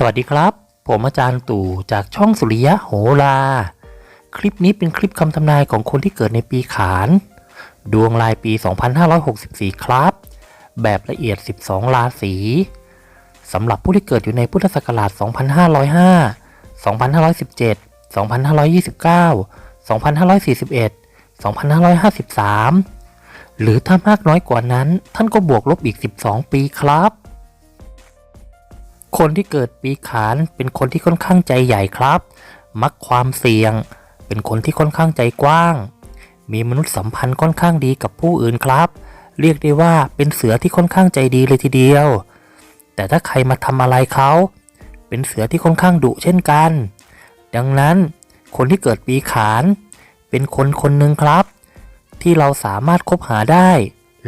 สวัสดีครับ ผมอาจารย์ตู่จากช่องสุริยะโหราคลิปนี้เป็นคลิปคำทำนายของคนที่เกิดในปีขาน ดวงลายปี 2564 ครับ แบบละเอียด 12 ราศีสำหรับผู้ที่เกิดอยู่ในพุทธศักราช 2505 2517 2529 2541 2553 หรือถ้ามากน้อยกว่านั้น ท่านก็บวกลบอีก 12 ปีครับ คนที่เกิดปีขานเป็นคนที่ค่อนข้างใจใหญ่ครับ มักความเสี่ยง เป็นคนที่ค่อนข้างใจกว้าง มีมนุษยสัมพันธ์ค่อนข้างดีกับผู้อื่นครับ เรียกได้ว่าเป็นเสือที่ค่อนข้างใจดีเลยทีเดียว แต่ถ้าใครมาทำอะไรเขา เป็นเสือที่ค่อนข้างดุเช่นกัน ดังนั้นคนที่เกิดปีขาน เป็นคนคนหนึ่งครับ ที่เราสามารถคบหาได้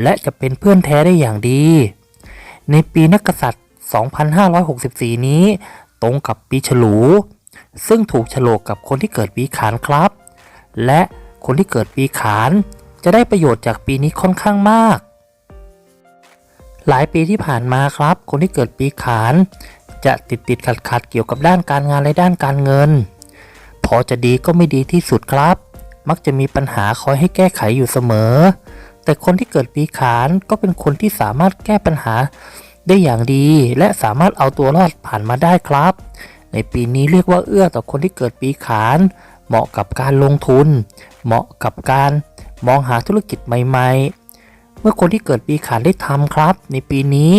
และจะเป็นเพื่อนแท้ได้อย่างดี ในปีนักกษัตริย์ 2564 นี้ ตรงกับปีฉลู ซึ่งถูกฉลกกับคนที่เกิดปีขานครับ และคนที่เกิดปีขาน จะได้ประโยชน์จากปีนี้ค่อนข้างมาก หลายปีที่ผ่านมาครับ คนที่เกิดปีขาน จะติดติดขัดขัดเกี่ยวกับด้านการงานและด้านการเงิน พอจะดีก็ไม่ดีที่สุดครับ มักจะมีปัญหาคอยให้แก้ไขอยู่เสมอ แต่คนที่เกิดปีขานก็เป็นคนที่สามารถแก้ปัญหา ได้อย่างดี และสามารถเอาตัวรอดผ่านมาได้ครับ ในปีนี้เรียกว่าเอื้อต่อคนที่เกิดปีขาน เหมาะกับการลงทุน เหมาะกับการมองหาธุรกิจใหม่ๆ เมื่อคนที่เกิดปีขานได้ทำครับ ในปีนี้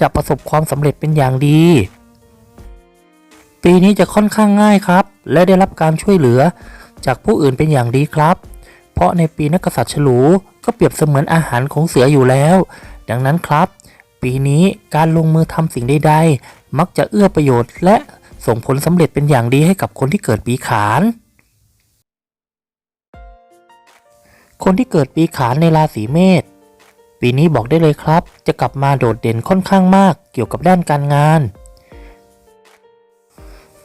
จะประสบความสำเร็จเป็นอย่างดี ปีนี้จะค่อนข้างง่ายครับ และได้รับการช่วยเหลือจากผู้อื่นเป็นอย่างดีครับ เพราะในปีนักกษัตริย์ฉลูก็เปรียบเสมือนอาหารของเสืออยู่แล้ว ดังนั้นครับ ปีนี้การลงมือทำสิ่งใดๆ มักจะเอื้อประโยชน์ และส่งผลสำเร็จเป็นอย่างดีให้กับคนที่เกิดปีขาน คนที่เกิดปีขานในราศีเมษปีนี้บอกได้เลยครับ จะกลับมาโดดเด่นค่อนข้างมากเกี่ยวกับด้านการงาน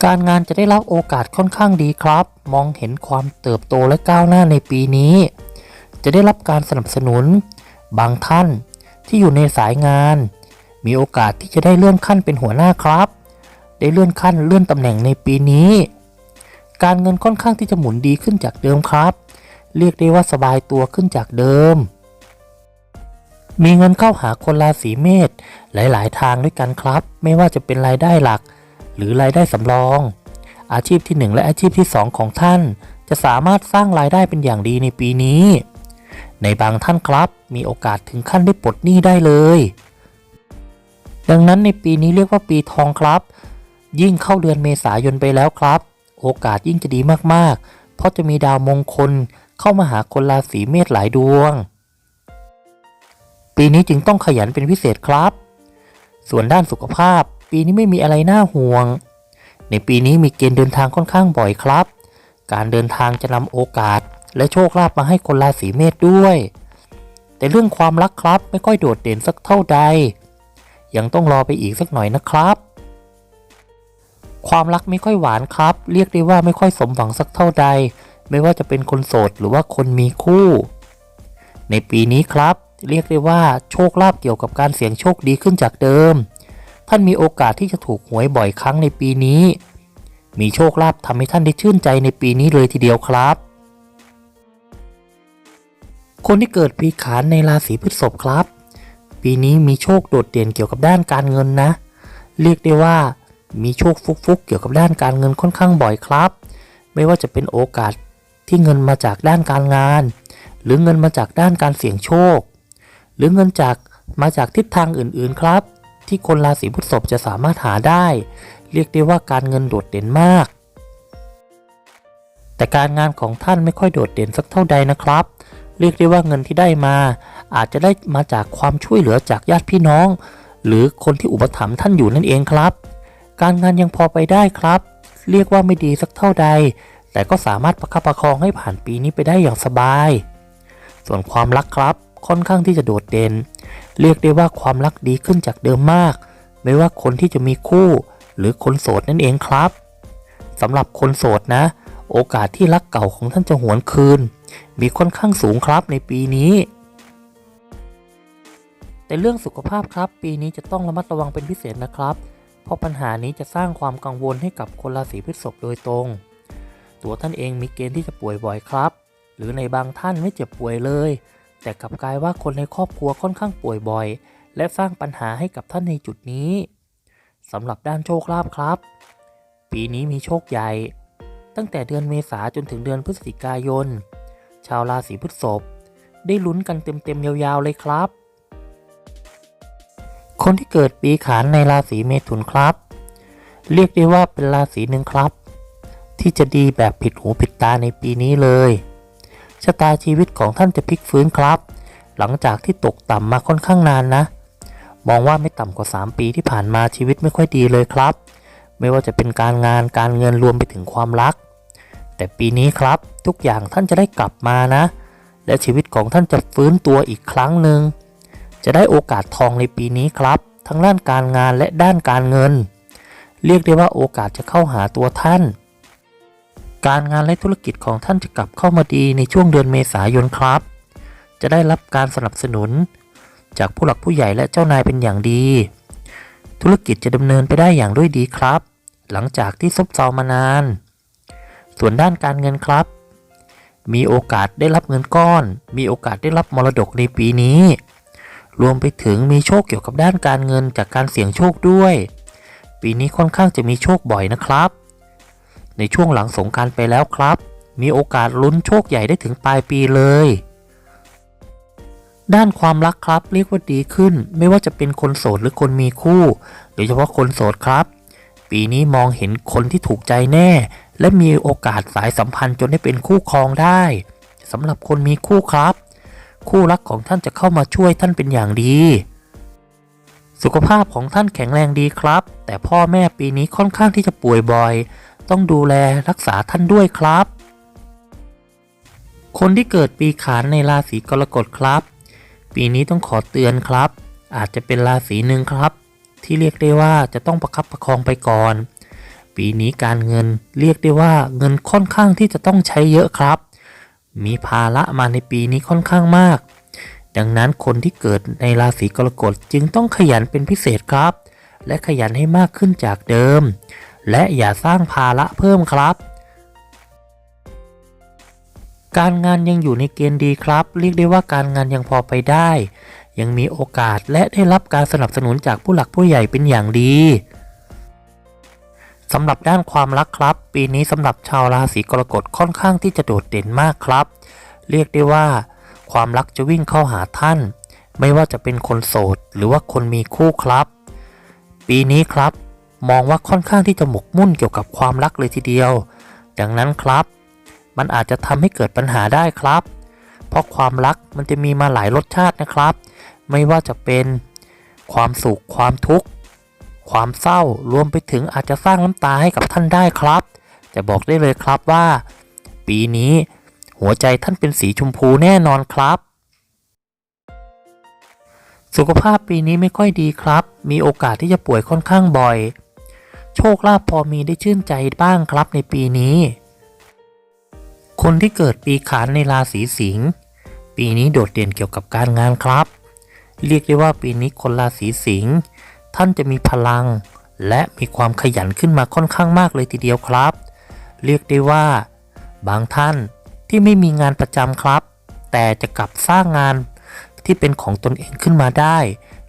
การงานจะได้รับโอกาสค่อนข้างดีครับ มองเห็นความเติบโตและก้าวหน้าในปีนี้ จะได้รับการสนับสนุน บางท่านที่อยู่ในสายงาน มีโอกาสที่จะได้เลื่อนขั้นเป็นหัวหน้าครับ ได้เลื่อนขั้นเลื่อนตำแหน่งในปีนี้ การเงินค่อนข้างที่จะหมุนดีขึ้นจากเดิมครับ เรียกได้ว่าสบายตัวขึ้นจากเดิม มีเงินเข้าหาคนราศีเมษหลาย ๆ ทางด้วยกันครับ ไม่ว่าจะเป็นรายได้หลัก หรือรายได้สำรอง อาชีพที่ 1 และอาชีพที่ 2 ของท่าน จะสามารถสร้างรายได้เป็นอย่างดีในปีนี้ ในบางท่านครับ มีโอกาสถึงขั้นได้ปลดหนี้ได้เลย ดังนั้นในปีนี้เรียกว่าปีทองครับ ยิ่งเข้าเดือนเมษายนไปแล้วครับ โอกาสยิ่งจะดีมากๆ เพราะจะมีดาวมงคลเข้ามาหาคนราศีเมษหลายดวง ปีนี้จึงต้องขยันเป็นพิเศษครับ ส่วนด้านสุขภาพ ปีนี้ไม่มีอะไรน่าห่วง ในปีนี้มีเกณฑ์เดินทางค่อนข้างบ่อยครับ การเดินทางจะนำโอกาสและโชคลาภมาให้คนราศีเมษด้วย แต่เรื่องความรักครับไม่ค่อยโดดเด่นสักเท่าใด ยังต้องรอไปอีกสักหน่อยนะครับ ความรักไม่ค่อยหวานครับ เรียกได้ว่าไม่ค่อยสมหวังสักเท่าใด ไม่ว่าจะเป็นคนโสดหรือว่าคนมีคู่ ในปีนี้ครับ เรียกได้ว่าโชคลาภเกี่ยวกับการเสี่ยงโชคดีขึ้นจากเดิม ท่านมีโอกาสที่จะถูกหวยบ่อยครั้งในปีนี้ มีโชคลาภทำให้ท่านได้ชื่นใจในปีนี้เลยทีเดียวครับคนที่เกิดปีขานในราศีพฤษภครับ ปีนี้มีโชคโดดเด่นเกี่ยวกับด้านการเงินนะ เรียกได้ว่ามีโชคฟุกๆ เกี่ยวกับด้านการเงินค่อนข้างบ่อยครับ ไม่ว่าจะเป็นโอกาสที่เงินมาจากด้านการงาน หรือเงินมาจากด้านการเสี่ยงโชค หรือเงินจากมาจากทิศทางอื่นๆครับ ที่คนราศีพฤษภจะสามารถหาได้ เรียกได้ว่าการเงินโดดเด่นมาก แต่การงานของท่านไม่ค่อยโดดเด่นสักเท่าใดนะครับ เรียกได้ว่าเงินที่ได้มา อาจจะได้มาจากความช่วยเหลือจากญาติพี่น้อง หรือคนที่อุปถัมภ์ท่านอยู่นั่นเองครับ การงานยังพอไปได้ครับ เรียกว่าไม่ดีสักเท่าใด แต่ก็สามารถประคับประคองให้ผ่านปีนี้ไปได้อย่างสบาย ส่วนความรักครับค่อนข้างที่จะโดดเด่น เรียกได้ว่าความรักดีขึ้นจากเดิมมาก ไม่ว่าคนที่จะมีคู่ หรือคนโสดนั่นเองครับสำหรับคนโสดนะ โอกาสที่รักเก่าของท่านจะหวนคืน มีค่อนข้างสูงครับในปีนี้ แต่เรื่องสุขภาพครับ ปีนี้จะต้องระมัดระวังเป็นพิเศษนะครับ เพราะปัญหานี้จะสร้างความกังวลให้กับคนราศีพฤษภโดยตรง ตัวท่านเองมีเกณฑ์ที่จะป่วยบ่อยครับ หรือในบางท่านไม่เจ็บป่วยเลย แต่กลับกลายว่าคนในครอบครัวค่อนข้างป่วยบ่อย และสร้างปัญหาให้กับท่านในจุดนี้สำหรับด้านโชคลาภครับ ปีนี้มีโชคใหญ่ ตั้งแต่เดือนเมษาจนถึงเดือนพฤศจิกายน ชาวราศีพฤษภได้ลุ้นกันเต็มๆยาวๆเลยครับ คนที่เกิดปีขานในราศีเมถุนครับ เรียกได้ว่าเป็นราศีหนึ่งครับ ที่จะดีแบบผิดหูผิดตาในปีนี้เลยชะตาชีวิตของท่านจะพลิกฟื้นครับ หลังจากที่ตกต่ำมาค่อนข้างนานนะ มองว่าไม่ต่ำกว่า 3 ปีที่ผ่านมาชีวิตไม่ค่อยดีเลยครับ ไม่ว่าจะเป็นการงานการเงินรวมไปถึงความรัก แต่ปีนี้ครับทุกอย่างท่านจะได้กลับมานะ และชีวิตของท่านจะฟื้นตัวอีกครั้งหนึ่ง จะได้โอกาสทองในปีนี้ครับ ทั้งด้านการงานและด้านการเงิน เรียกได้ว่าโอกาสจะเข้าหาตัวท่าน การงานและธุรกิจของท่านจะกลับเข้ามาดีในช่วงเดือนเมษายนครับ จะได้รับการสนับสนุน จากผู้หลักผู้ใหญ่และเจ้านายเป็นอย่างดี ธุรกิจจะดำเนินไปได้อย่างด้วยดีครับ หลังจากที่ซบเซามานาน ส่วนด้านการเงินครับมีโอกาสได้รับเงินก้อน มีโอกาสได้รับมรดกในปีนี้ รวมไปถึงมีโชคเกี่ยวกับด้านการเงินจากการเสี่ยงโชคด้วย ปีนี้ค่อนข้างจะมีโชคบ่อยนะครับ ในช่วงหลังสงการไปแล้วครับ มีโอกาสลุ้นโชคใหญ่ได้ถึงปลายปีเลย ด้านความรักครับเรียกว่าดีขึ้น ไม่ว่าจะเป็นคนโสดหรือคนมีคู่ โดยเฉพาะคนโสดครับ ปีนี้มองเห็นคนที่ถูกใจแน่ และมีโอกาสสายสัมพันธ์จนได้เป็นคู่ครองได้สำหรับคนมีคู่ครับ คู่รักของท่านจะเข้ามาช่วยท่านเป็นอย่างดี สุขภาพของท่านแข็งแรงดีครับ แต่พ่อแม่ปีนี้ค่อนข้างที่จะป่วยบ่อย ต้องดูแลรักษาท่านด้วยครับ คนที่เกิดปีขานในราศีกรกฎครับ ปีนี้ต้องขอเตือนครับ อาจจะเป็นราศีหนึ่งครับ ที่เรียกได้ว่าจะต้องประคับประคองไปก่อน ปีนี้การเงินเรียกได้ว่าเงินค่อนข้างที่จะต้องใช้เยอะครับ มีภาระมาในปีนี้ค่อนข้างมาก ดังนั้นคนที่เกิดในราศีกรกฎจึงต้องขยันเป็นพิเศษครับ และขยันให้มากขึ้นจากเดิม และอย่าสร้างภาระเพิ่มครับ การงานยังอยู่ในเกณฑ์ดีครับ เรียกได้ว่าการงานยังพอไปได้ ยังมีโอกาสและได้รับการสนับสนุนจากผู้หลักผู้ใหญ่เป็นอย่างดี สำหรับด้านความรักครับ ปีนี้สำหรับชาวราศีกรกฎค่อนข้างที่จะโดดเด่นมากครับ เรียกได้ว่า ความรักจะวิ่งเข้าหาท่าน ไม่ว่าจะเป็นคนโสด หรือว่าคนมีคู่ครับ ปีนี้ครับ มองว่าค่อนข้างที่จะหมกมุ่นเกี่ยวกับความรักเลยทีเดียว ดังนั้นครับ มันอาจจะทำให้เกิดปัญหาได้ครับ เพราะความรักมันจะมีมาหลายรสชาตินะครับ ไม่ว่าจะเป็น ความสุขความทุกข์ ความเศร้ารวมไปถึงอาจจะสร้างน้ำตาให้กับท่านได้ครับ จะบอกได้เลยครับว่า ปีนี้ หัวใจท่านเป็นสีชมพูแน่นอนครับ สุขภาพปีนี้ไม่ค่อยดีครับ มีโอกาสที่จะป่วยค่อนข้างบ่อย โชคลาภพอมีได้ชื่นใจบ้างครับในปีนี้ คนที่เกิดปีขานในราศีสิงห์ปีนี้โดดเด่นเกี่ยวกับการงานครับ เรียกได้ว่าปีนี้คนราศีสิงห์ ท่านจะมีพลัง และมีความขยันขึ้นมาค่อนข้างมากเลยทีเดียวครับ เรียกได้ว่า บางท่านที่ไม่มีงานประจำครับ แต่จะกลับสร้างงานที่เป็นของตนเองขึ้นมาได้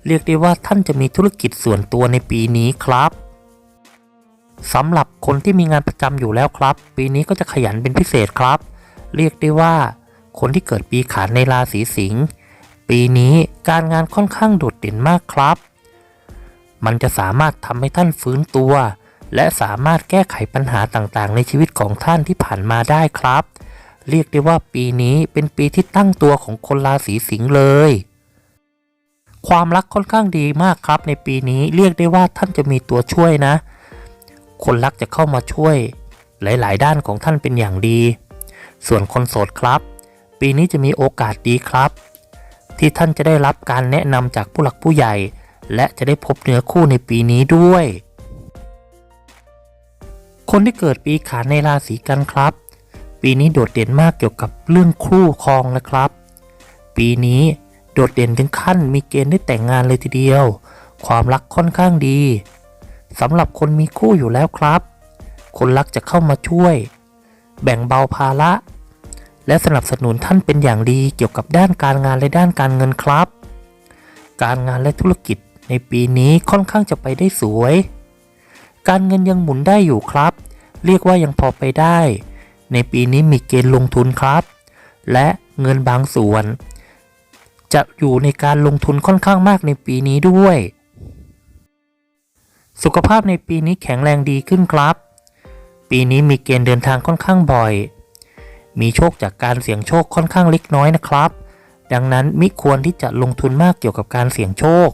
เรียกได้ว่าท่านจะมีธุรกิจส่วนตัวในปีนี้ครับสำหรับคนที่มีงานประจำอยู่แล้วครับ ปีนี้ก็จะขยันเป็นพิเศษครับ เรียกได้ว่า คนที่เกิดปีขานในราศีสิงห์ปีนี้การงานค่อนข้างโดดเด่นมากครับ มันจะสามารถทำให้ท่านฟื้นตัว และสามารถแก้ไขปัญหาต่างๆ ในชีวิตของท่านที่ผ่านมาได้ครับ เรียกได้ว่าปีนี้เป็นปีที่ตั้งตัวของคนราศีสิงห์เลย ความรักค่อนข้างดีมากครับ ในปีนี้เรียกได้ว่าท่านจะมีตัวช่วยนะ คนรักจะเข้ามาช่วย หลายๆ ด้านของท่านเป็นอย่างดี ส่วนคนโสดครับ ปีนี้จะมีโอกาสดีครับ ที่ท่านจะได้รับการแนะนำจากผู้หลักผู้ใหญ่ และจะได้พบเนื้อคู่ในปีนี้ด้วย คนที่เกิดปีขานในราศีกันครับ ปีนี้โดดเด่นมากเกี่ยวกับเรื่องคู่ครองนะครับ ปีนี้โดดเด่นถึงขั้นมีเกณฑ์ได้แต่งงานเลยทีเดียว ความรักค่อนข้างดีสำหรับคนมีคู่อยู่แล้วครับ คนรักจะเข้ามาช่วย แบ่งเบาภาระ และสนับสนุนท่านเป็นอย่างดีเกี่ยวกับด้านการงานและด้านการเงินครับ การงานและธุรกิจ ในปีนี้ค่อนข้างจะไปได้สวย การเงินยังหมุนได้อยู่ครับ เรียกว่ายังพอไปได้ ในปีนี้มีเกณฑ์ลงทุนครับ และเงินบางส่วน จะอยู่ในการลงทุนค่อนข้างมากในปีนี้ด้วย สุขภาพในปีนี้แข็งแรงดีขึ้นครับ ปีนี้มีเกณฑ์เดินทางค่อนข้างบ่อย มีโชคจากการเสี่ยงโชคค่อนข้างเล็กน้อยนะครับ ดังนั้นมิควรที่จะลงทุนมากเกี่ยวกับการเสี่ยงโชค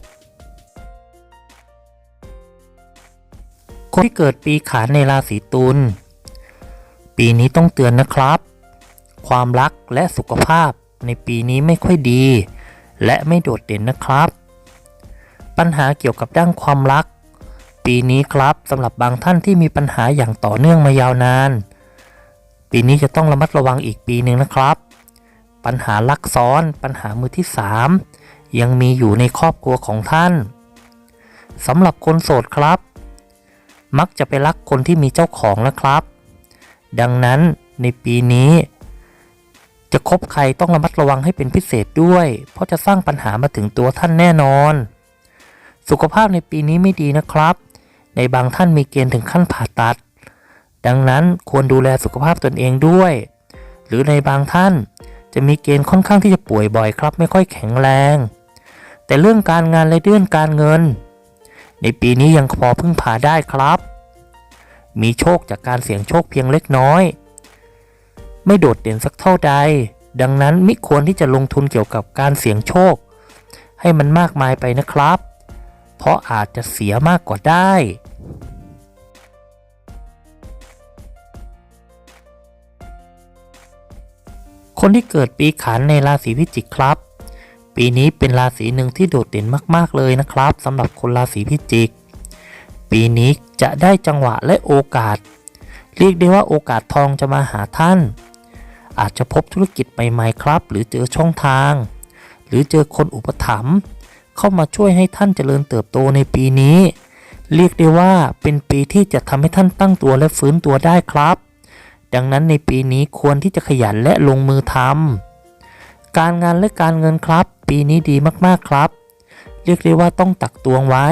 คนที่เกิดปีขานในราศีตุล ปีนี้ต้องเตือนนะครับ ความรักและสุขภาพในปีนี้ไม่ค่อยดี และไม่โดดเด่นนะครับ ปัญหาเกี่ยวกับด้านความรัก ปีนี้ครับสำหรับบางท่านที่มีปัญหาอย่างต่อเนื่องมายาวนาน ปีนี้จะต้องระมัดระวังอีกปีหนึ่งนะครับ ปัญหาลักซ้อนปัญหามือที่ 3 ยังมีอยู่ในครอบครัวของท่านสำหรับคนโสดครับ มักจะไปรักคนที่มีเจ้าของนะครับ ดังนั้นในปีนี้ จะคบใครต้องระมัดระวังให้เป็นพิเศษด้วย เพราะจะสร้างปัญหามาถึงตัวท่านแน่นอน สุขภาพในปีนี้ไม่ดีนะครับ ในบางท่านมีเกณฑ์ถึงขั้นผ่าตัด ดังนั้นควรดูแลสุขภาพตนเองด้วย หรือในบางท่านจะมีเกณฑ์ค่อนข้างที่จะป่วยบ่อยครับ ไม่ค่อยแข็งแรง แต่เรื่องการงานและเรื่องการเงิน ในปีนี้ยังพอพึ่งพาได้ครับ มีโชคจากการเสี่ยงโชคเพียงเล็กน้อย ไม่โดดเด่นสักเท่าใด ดังนั้นไมิควรที่จะลงทุนเกี่ยวกับการเสี่ยงโชค ให้มันมากมายไปนะครับ เพราะอาจจะเสียมากกว่าได้คนที่เกิดปีขานในราศีพิจิกครับ ปีนี้เป็นราศีหนึ่งที่โดดเด่นมากๆเลยนะครับสำหรับคนราศีพิจิก ปีนี้จะได้จังหวะและโอกาส เรียกได้ว่าโอกาสทองจะมาหาท่าน อาจจะพบธุรกิจใหม่ๆครับ หรือเจอช่องทาง หรือเจอคนอุปถัมภ์เข้ามาช่วยให้ท่านเจริญเติบโตในปีนี้ เรียกได้ว่าเป็นปีที่จะทำให้ท่านตั้งตัวและฟื้นตัวได้ครับ ดังนั้นในปีนี้ควรที่จะขยันและลงมือทำการงานและการเงินครับ ปีนี้ดีมากๆครับ เรียกได้ว่าต้องตักตวงไว้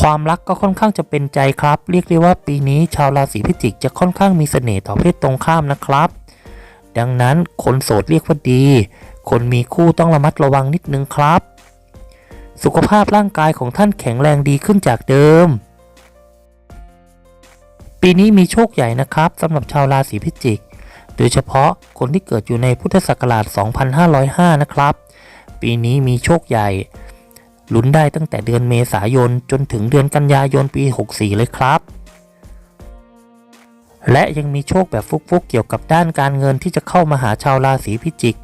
ความรักก็ค่อนข้างจะเป็นใจครับ เรียกได้ว่าปีนี้ชาวราศีพิจิกจะค่อนข้างมีเสน่ห์ต่อเพศตรงข้ามนะครับ ดังนั้นคนโสดเรียกว่าดี คนมีคู่ต้องระมัดระวังนิดนึงครับ สุขภาพร่างกายของท่านแข็งแรงดีขึ้นจากเดิม ปีนี้มีโชคใหญ่นะครับสำหรับชาวราศีพิจิก โดยเฉพาะคนที่เกิดอยู่ในพุทธศักราช 2505 นะครับ ปีนี้มีโชคใหญ่ลุ้นได้ตั้งแต่เดือนเมษายนจนถึงเดือนกันยายนปี 64 เลยครับ และยังมีโชคแบบฟุกๆ เกี่ยวกับด้านการเงินที่จะเข้ามาหาชาวราศีพิจิก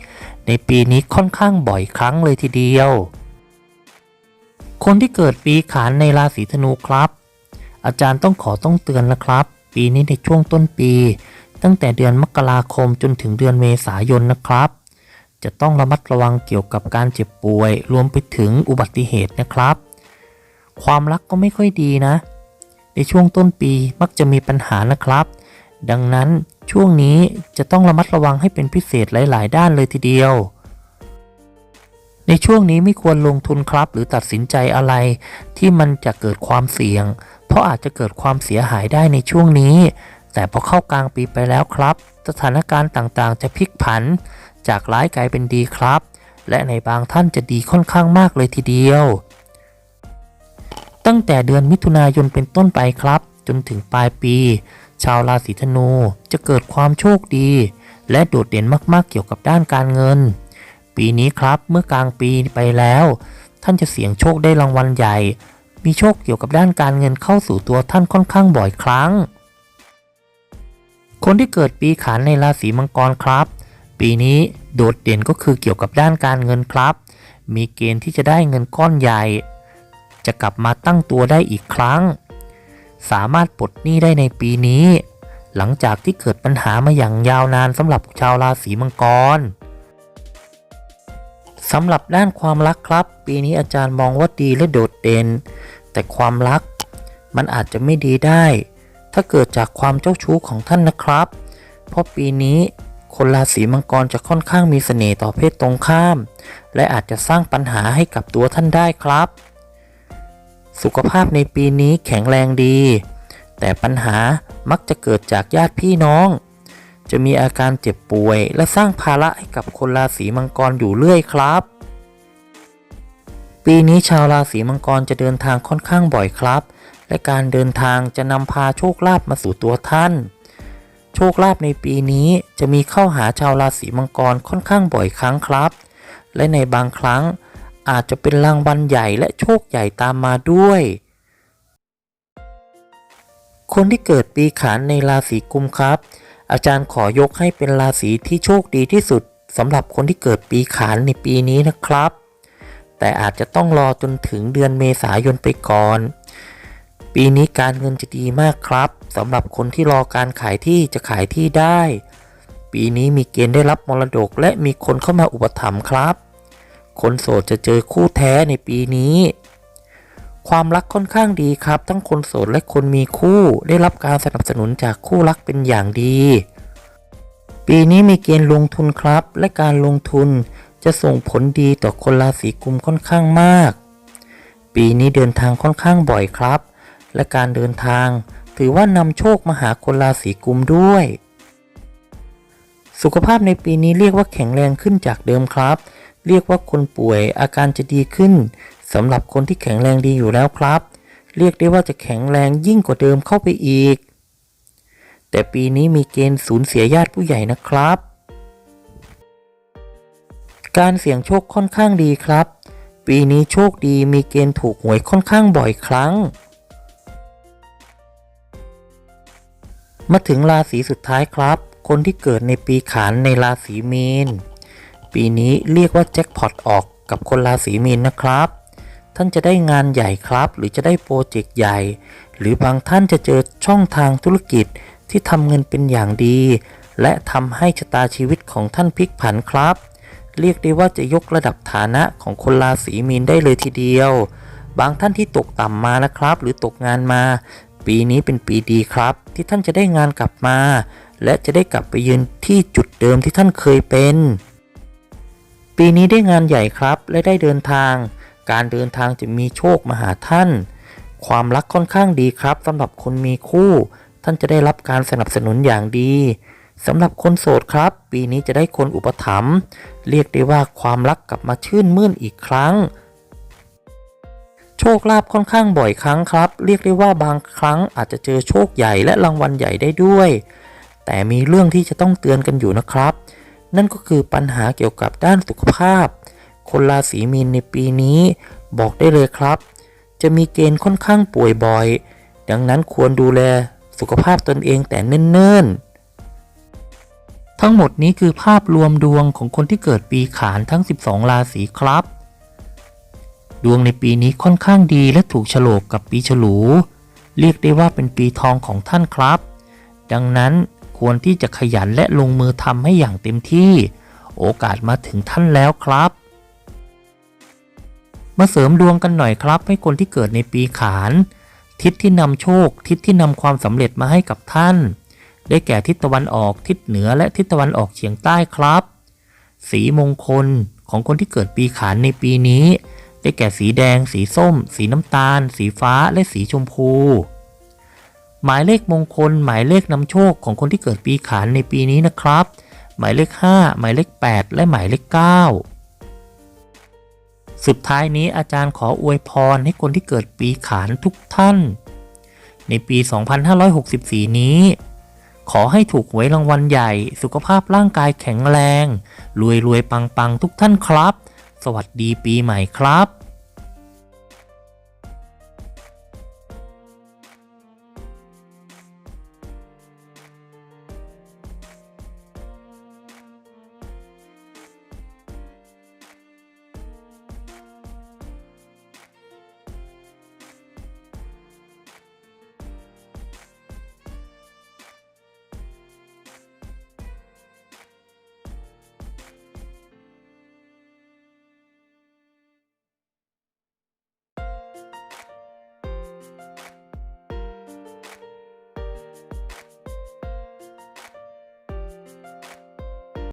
ในปีนี้ค่อนข้างบ่อยครั้งเลยทีเดียว คนที่เกิดปีขานในราศีธนูครับ อาจารย์ต้องขอต้องเตือนนะครับ ปีนี้ในช่วงต้นปี ตั้งแต่เดือนมกราคมจนถึงเดือนเมษายนนะครับ จะต้องระมัดระวังเกี่ยวกับการเจ็บป่วย รวมไปถึงอุบัติเหตุนะครับ ความรักก็ไม่ค่อยดีนะ ในช่วงต้นปีมักจะมีปัญหานะครับ ดังนั้นช่วงนี้จะต้องระมัดระวังให้เป็นพิเศษหลาย ๆ ด้านเลยทีเดียว ในช่วงนี้ไม่ควรลงทุนครับ หรือตัดสินใจอะไร ที่มันจะเกิดความเสี่ยง เพราะอาจจะเกิดความเสียหายได้ในช่วงนี้ แต่พอเข้ากลางปีไปแล้วครับ สถานการณ์ต่างๆ จะพลิกผัน จากร้ายกลายเป็นดีครับ และในบางท่านจะดีค่อนข้างมากเลยทีเดียว ตั้งแต่เดือนมิถุนายนเป็นต้นไปครับ จนถึงปลายปี ชาวราศีธนูจะเกิดความโชคดี และโดดเด่นมากๆเกี่ยวกับด้านการเงิน ปีนี้ครับเมื่อกลางปีไปแล้ว ท่านจะเสี่ยงโชคได้รางวัลใหญ่ มีโชคเกี่ยวกับด้านการเงินเข้าสู่ตัวท่านค่อนข้างบ่อยครั้ง คนที่เกิดปีขานในราศีมังกรครับ ปีนี้โดดเด่นก็คือเกี่ยวกับด้านการเงินครับ มีเกณฑ์ที่จะได้เงินก้อนใหญ่ จะกลับมาตั้งตัวได้อีกครั้ง สามารถปลดหนี้ได้ในปีนี้ หลังจากที่เกิดปัญหามาอย่างยาวนานสำหรับชาวราศีมังกรสำหรับด้านความรักครับ ปีนี้อาจารย์มองว่าดีและโดดเด่น แต่ความรักมันอาจจะไม่ดีได้ ถ้าเกิดจากความเจ้าชู้ของท่านนะครับ เพราะปีนี้คนราศีมังกรจะค่อนข้างมีเสน่ห์ต่อเพศตรงข้าม และอาจจะสร้างปัญหาให้กับตัวท่านได้ครับ สุขภาพในปีนี้แข็งแรงดี แต่ปัญหามักจะเกิดจากญาติพี่น้อง จะมีอาการเจ็บป่วย และสร้างภาระให้กับคนราศีมังกรอยู่เรื่อยครับ ปีนี้ชาวราศีมังกรจะเดินทางค่อนข้างบ่อยครับ และการเดินทางจะนำพาโชคลาภมาสู่ตัวท่าน โชคลาภในปีนี้จะมีเข้าหาชาวราศีมังกรค่อนข้างบ่อยครั้งครับ และในบางครั้งอาจจะเป็นรางวัลใหญ่และโชคใหญ่ตามมาด้วย คนที่เกิดปีขานในราศีกุมครับ อาจารย์ขอยกให้เป็นราศีที่โชคดีที่สุดสำหรับคนที่เกิดปีขานในปีนี้นะครับ แต่อาจจะต้องรอจนถึงเดือนเมษายนไปก่อน ปีนี้การเงินจะดีมากครับสำหรับคนที่รอการขายที่จะขายที่ได้ ปีนี้มีเกณฑ์ได้รับมรดก และมีคนเข้ามาอุปถัมภ์ครับ คนโสดจะเจอคู่แท้ในปีนี้ ความรักค่อนข้างดีครับ ทั้งคนโสดและคนมีคู่ได้รับการสนับสนุนจากคู่รักเป็นอย่างดี ปีนี้มีเกณฑ์ลงทุนครับ และการลงทุนจะส่งผลดีต่อคนราศีกุมค่อนข้างมาก ปีนี้เดินทางค่อนข้างบ่อยครับ และการเดินทาง ถือว่านำโชคมาหาคนราศีกุมด้วย สุขภาพในปีนี้เรียกว่าแข็งแรงขึ้นจากเดิมครับ เรียกว่าคนป่วยอาการจะดีขึ้นสำหรับคนที่แข็งแรงดีอยู่แล้วครับ เรียกได้ว่าจะแข็งแรงยิ่งกว่าเดิมเข้าไปอีก แต่ปีนี้มีเกณฑ์สูญเสียญาติผู้ใหญ่นะครับ การเสี่ยงโชคค่อนข้างดีครับ ปีนี้โชคดีมีเกณฑ์ถูกหวยค่อนข้างบ่อยครั้ง มาถึงราศีสุดท้ายครับ คนที่เกิดในปีขานในราศีมีน ปีนี้เรียกว่าแจ็คพอตออกกับคนราศีมีนนะครับ ท่านจะได้งานใหญ่ครับ หรือจะได้โปรเจกต์ใหญ่ หรือบางท่านจะเจอช่องทางธุรกิจที่ทำเงินเป็นอย่างดี และทำให้ชะตาชีวิตของท่านพลิกผันครับ เรียกได้ว่าจะยกระดับฐานะของคนราศีมีนได้เลยทีเดียว บางท่านที่ตกต่ำมานะครับ หรือตกงานมา ปีนี้เป็นปีดีครับ ที่ท่านจะได้งานกลับมา และจะได้กลับไปยืนที่จุดเดิมที่ท่านเคยเป็น ปีนี้ได้งานใหญ่ครับและได้เดินทาง การเดินทางจะมีโชคมาหาท่าน ความรักค่อนข้างดีครับสำหรับคนมีคู่ ท่านจะได้รับการสนับสนุนอย่างดีสำหรับคนโสดครับ ปีนี้จะได้คนอุปถัมภ์เรียกได้ว่าความรักกลับมาชื่นมื่นอีกครั้ง โชคลาภค่อนข้างบ่อยครั้งครับ เรียกได้ว่าบางครั้งอาจจะเจอโชคใหญ่และรางวัลใหญ่ได้ด้วย แต่มีเรื่องที่จะต้องเตือนกันอยู่นะครับ นั่นก็คือปัญหาเกี่ยวกับด้านสุขภาพ คนราศีมีนในปีนี้ บอกได้เลยครับ จะมีเกณฑ์ค่อนข้างป่วยบ่อย ดังนั้นควรดูแลสุขภาพตนเองแต่เนิ่นๆ ทั้งหมดนี้คือภาพรวมดวงของคนที่เกิดปีขานทั้ง 12 ราศีครับ ดวงในปีนี้ค่อนข้างดีและถูกโฉลกกับปีฉลู เรียกได้ว่าเป็นปีทองของท่านครับ ดังนั้นควรที่จะขยันและลงมือทำให้อย่างเต็มที่ โอกาสมาถึงท่านแล้วครับ มาเสริมดวงกันหน่อยครับ ให้คนที่เกิดในปีขาน ทิศที่นำโชค ทิศที่นำความสำเร็จมาให้กับท่าน ได้แก่ทิศตะวันออกทิศเหนือและทิศตะวันออกเฉียงใต้ครับ สีมงคลของคนที่เกิดปีขานในปีนี้ ได้แก่สีแดง สีส้ม สีน้ำตาล สีฟ้าและสีชมพู หมายเลขมงคล หมายเลขนำโชคของคนที่เกิดปีขานในปีนี้นะครับ หมายเลข 5 หมายเลข 8 และหมายเลข 9 สุดท้ายนี้อาจารย์ขออวยพรให้คนที่เกิดปีขานทุกท่าน ในปี 2564 นี้ขอให้ถูกหวยรางวัลใหญ่ สุขภาพร่างกายแข็งแรง รวยรวยปังปังทุกท่านครับ สวัสดีปีใหม่ครับ